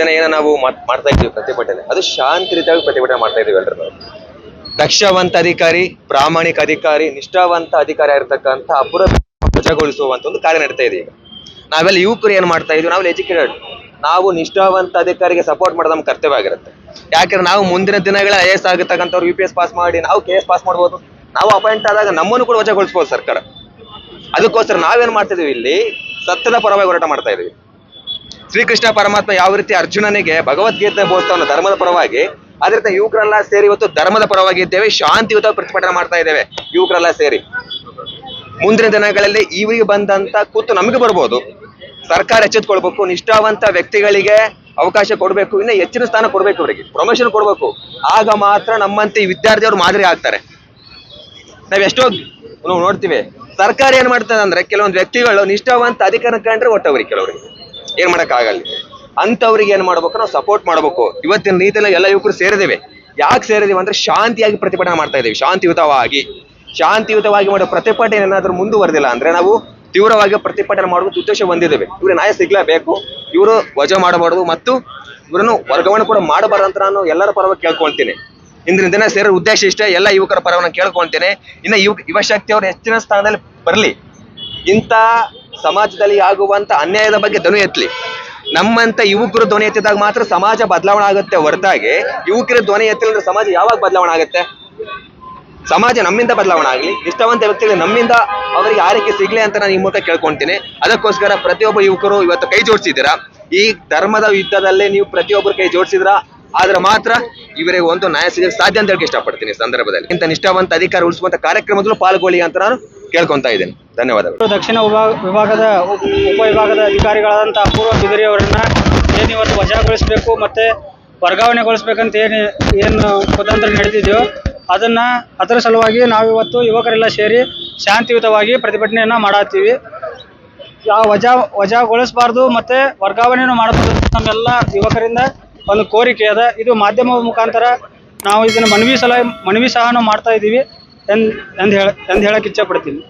ದಿನ ನಾವು ಮಾಡ್ತಾ ಇದ್ದೀವಿ, ಪ್ರತಿಭಟನೆ. ಅದು ಶಾಂತಿ ರೀತಿಯಾಗಿ ಪ್ರತಿಭಟನೆ ಮಾಡ್ತಾ ಇದೀವಿ ಎಲ್ರು ನಾವು. ದಕ್ಷವಂತ ಅಧಿಕಾರಿ, ಪ್ರಾಮಾಣಿಕ ಅಧಿಕಾರಿ, ನಿಷ್ಠಾವಂತ ಅಧಿಕಾರಿ ಆಗಿರ್ತಕ್ಕಂಥ ಅಪುರ ವಜಾಗೊಳಿಸುವಂತ ಒಂದು ಕಾರ್ಯ ನಡೀತಾ ಇದೆ ಈಗ. ನಾವೆಲ್ಲ ಯುವಕರು ಏನ್ ಮಾಡ್ತಾ ಇದೀವಿ ನಾವೆಲ್ಲ ಎಜುಕೇಟೆಡ್. ನಾವು ನಿಷ್ಠಾವಂತ ಅಧಿಕಾರಿಗೆ ಸಪೋರ್ಟ್ ಮಾಡೋದು ನಮ್ಮ ಕರ್ತವ್ಯ ಆಗಿರುತ್ತೆ. ಯಾಕಂದ್ರೆ ನಾವು ಮುಂದಿನ ದಿನಗಳ ಐ ಎಸ್ ಆಗಿರ್ತಕ್ಕಂಥವ್ರು ಯು ಪಿ ಎಸ್ ಪಾಸ್ ಮಾಡಿ, ನಾವು ಕೆ ಎಸ್ ಪಾಸ್ ಮಾಡ್ಬೋದು. ನಾವು ಅಪಾಯಿಂಟ್ ಆದಾಗ ನಮ್ಮನ್ನು ಕೂಡ ವಜಾಗೊಳಿಸ್ಬೋದು ಸರ್ಕಾರ. ಅದಕ್ಕೋಸ್ಕರ ನಾವೇನ್ ಮಾಡ್ತಿದೀವಿ ಇಲ್ಲಿ? ಸತ್ಯದ ಪರವಾಗಿ ಹೋರಾಟ ಮಾಡ್ತಾ ಇದೀವಿ ಶ್ರೀಕೃಷ್ಣ ಪರಮಾತ್ಮ ಯಾವ ರೀತಿ ಅರ್ಜುನನಿಗೆ ಭಗವದ್ಗೀತೆ ಬೋಧವನ್ನು ಧರ್ಮದ ಪರವಾಗಿ ಅದರಿಂದ ಯುವಕರೆಲ್ಲ ಸೇರಿ ಇವತ್ತು ಧರ್ಮದ ಪರವಾಗಿ ಇದ್ದೇವೆ ಶಾಂತಿಯುತ ಪ್ರತಿಭಟನೆ ಮಾಡ್ತಾ ಇದ್ದೇವೆ, ಯುವಕರೆಲ್ಲ ಸೇರಿ. ಮುಂದಿನ ದಿನಗಳಲ್ಲಿ ಇವರಿಗೆ ಬಂದಂತ ಕೂತು ನಮಗೆ ಬರ್ಬೋದು. ಸರ್ಕಾರ ಎಚ್ಚೆತ್ಕೊಳ್ಬೇಕು, ನಿಷ್ಠಾವಂತ ವ್ಯಕ್ತಿಗಳಿಗೆ ಅವಕಾಶ ಕೊಡಬೇಕು, ಇನ್ನು ಹೆಚ್ಚಿನ ಸ್ಥಾನ ಕೊಡಬೇಕು ಅವರಿಗೆ ಪ್ರಮೋಷನ್ ಕೊಡಬೇಕು. ಆಗ ಮಾತ್ರ ನಮ್ಮಂತೆ ವಿದ್ಯಾರ್ಥಿಯವರು ಮಾದರಿ ಆಗ್ತಾರೆ. ನಾವ್ ಎಷ್ಟೋ ನೋಡ್ತೀವಿ, ಸರ್ಕಾರ ಏನ್ ಮಾಡ್ತದೆ ಅಂದ್ರೆ ಕೆಲವೊಂದು ವ್ಯಕ್ತಿಗಳು ನಿಷ್ಠಾವಂತ ಅಧಿಕಾರ ಕಂಡ್ರೆ ಒಟ್ಟವ್ರಿ ಕೆಲವರಿಗೆ. ಏನ್ ಮಾಡಕ್ ಆಗಲ್ಲ ಅಂತವ್ರಿಗೆ ಏನ್ ಮಾಡ್ಬೇಕು? ನಾವು ಸಪೋರ್ಟ್ ಮಾಡ್ಬೇಕು. ಇವತ್ತಿನ ರೀತಿಯಲ್ಲಿ ಎಲ್ಲ ಯುವಕರು ಸೇರಿದ್ದೇವೆ ಯಾಕೆ ಸೇರಿದೀವಿ ಅಂದ್ರೆ ಶಾಂತಿಯಾಗಿ ಪ್ರತಿಭಟನೆ ಮಾಡ್ತಾ ಇದ್ದೀವಿ ಶಾಂತಿಯುತವಾಗಿ. ಶಾಂತಿಯುತವಾಗಿ ಮಾಡೋ ಪ್ರತಿಭಟನೆ ಏನಾದ್ರೂ ಮುಂದುವರೆದಿಲ್ಲ ಅಂದ್ರೆ ನಾವು ತೀವ್ರವಾಗಿ ಪ್ರತಿಭಟನೆ ಮಾಡುವುದು ಉದ್ದೇಶ ಹೊಂದಿದ್ದೇವೆ ಇವ್ರಿಗೆ ನ್ಯಾಯ ಸಿಗ್ಲೇಬೇಕು. ಇವರು ವಜಾ ಮಾಡಬಾರ್ದು ಮತ್ತು ಇವರನ್ನು ವರ್ಗಾವಣೆ ಕೂಡ ಮಾಡಬಾರ್ದು ಅಂತ ನಾನು ಎಲ್ಲರ ಪರವಾಗಿ ಕೇಳ್ಕೊಳ್ತೀನಿ. ಇಂದಿನ ದಿನ ಸೇರೋ ಉದ್ದೇಶ ಇಷ್ಟೇ. ಎಲ್ಲ ಯುವಕರ ಪರವಾಗಿ ಕೇಳ್ಕೊಳ್ತೇನೆ. ಇನ್ನು ಯುವ ಯುವಶಕ್ತಿ ಅವರು ಹೆಚ್ಚಿನ ಸ್ಥಾನದಲ್ಲಿ ಬರಲಿ. ಇಂಥ ಸಮಾಜದಲ್ಲಿ ಆಗುವಂತ ಅನ್ಯಾಯದ ಬಗ್ಗೆ ಧ್ವನಿ ಎತ್ತಲಿ ನಮ್ಮಂತ ಯುವಕರು ಧ್ವನಿ ಎತ್ತಿದಾಗ ಮಾತ್ರ ಸಮಾಜ ಬದಲಾವಣೆ ಆಗುತ್ತೆ ಹೊರತಾಗಿ ಯುವಕರ ಧ್ವನಿ ಎತ್ತಲಿಲ್ಲ ಅಂದ್ರೆ ಸಮಾಜ ಯಾವಾಗ ಬದಲಾವಣೆ ಆಗುತ್ತೆ? ಸಮಾಜ ನಮ್ಮಿಂದ ಬದಲಾವಣೆ ಆಗಲಿ ನಿಷ್ಠಾವಂತ ವ್ಯಕ್ತಿಗಳು ನಮ್ಮಿಂದ ಅವರಿಗೆ ಆರೈಕೆ ಸಿಗ್ಲಿ ಅಂತ ನಾನು ಈ ಮೂಲಕ ಕೇಳ್ಕೊಂತೀನಿ. ಅದಕ್ಕೋಸ್ಕರ ಪ್ರತಿಯೊಬ್ಬ ಯುವಕರು ಇವತ್ತು ಕೈ ಜೋಡಿಸಿದ್ದೀರಾ? ಈ ಧರ್ಮದ ಯುದ್ಧದಲ್ಲೇ ನೀವು ಪ್ರತಿಯೊಬ್ಬರು ಕೈ ಜೋಡಿಸಿದ್ರ ಆದ್ರೆ ಮಾತ್ರ ಇವರಿಗೆ ಒಂದು ನ್ಯಾಯ ಸಿಗಕ್ಕೆ ಸಾಧ್ಯ ಅಂತ ಹೇಳಕ್ಕೆ ಇಷ್ಟಪಡ್ತೀನಿ ಸಂದರ್ಭದಲ್ಲಿ. ಇಂಥ ನಿಷ್ಠಾವಂತ ಅಧಿಕಾರ ಉಳಿಸುವಂತ ಕಾರ್ಯಕ್ರಮದಲ್ಲೂ ಪಾಲ್ಗೊಳ್ಳಿ ಅಂತ ನಾನು ಕೇಳ್ಕೊಂತಾ ಇದ್ದೇನೆ. ಧನ್ಯವಾದಗಳು. ದಕ್ಷಿಣ ವಿಭಾಗ ವಿಭಾಗದ ಉಪ ಉಪವಿಭಾಗದ ಅಧಿಕಾರಿಗಳಾದಂಥ ಅಪೂರ್ವ ಬಿದಿರಿ ಅವರನ್ನ ಏನು ಇವತ್ತು ವಜಾಗೊಳಿಸಬೇಕು ಮತ್ತೆ ವರ್ಗಾವಣೆಗೊಳಿಸ್ಬೇಕಂತ ಏನು ಏನು ಕುತಂತ್ರ ನಡೆದಿದೆಯೋ ಅದನ್ನ ಅದರ ಸಲುವಾಗಿ ನಾವಿವತ್ತು ಯುವಕರೆಲ್ಲ ಸೇರಿ ಶಾಂತಿಯುತವಾಗಿ ಪ್ರತಿಭಟನೆಯನ್ನ ಮಾಡತ್ತೀವಿ. ಯಾವ ವಜಾ ವಜಾಗೊಳಿಸಬಾರ್ದು ಮತ್ತೆ ವರ್ಗಾವಣೆಯನ್ನು ಮಾಡಬಾರ್ದು ನಮ್ಮೆಲ್ಲ ಯುವಕರಿಂದ ಒಂದು ಕೋರಿಕೆ ಅದ. ಇದು ಮಾಧ್ಯಮದ ಮುಖಾಂತರ ನಾವು ಇದನ್ನು ಮನವಿ ಸಲ ಮನವಿ ಸಹ ನಾವು ಮಾಡ್ತಾ ಇದ್ದೀವಿ. ಎಂದು ಹೇಳ ಎಂದು ಹೇಳಕ್ಕೆ ಇಚ್ಛಪಡ್ತೀನಿ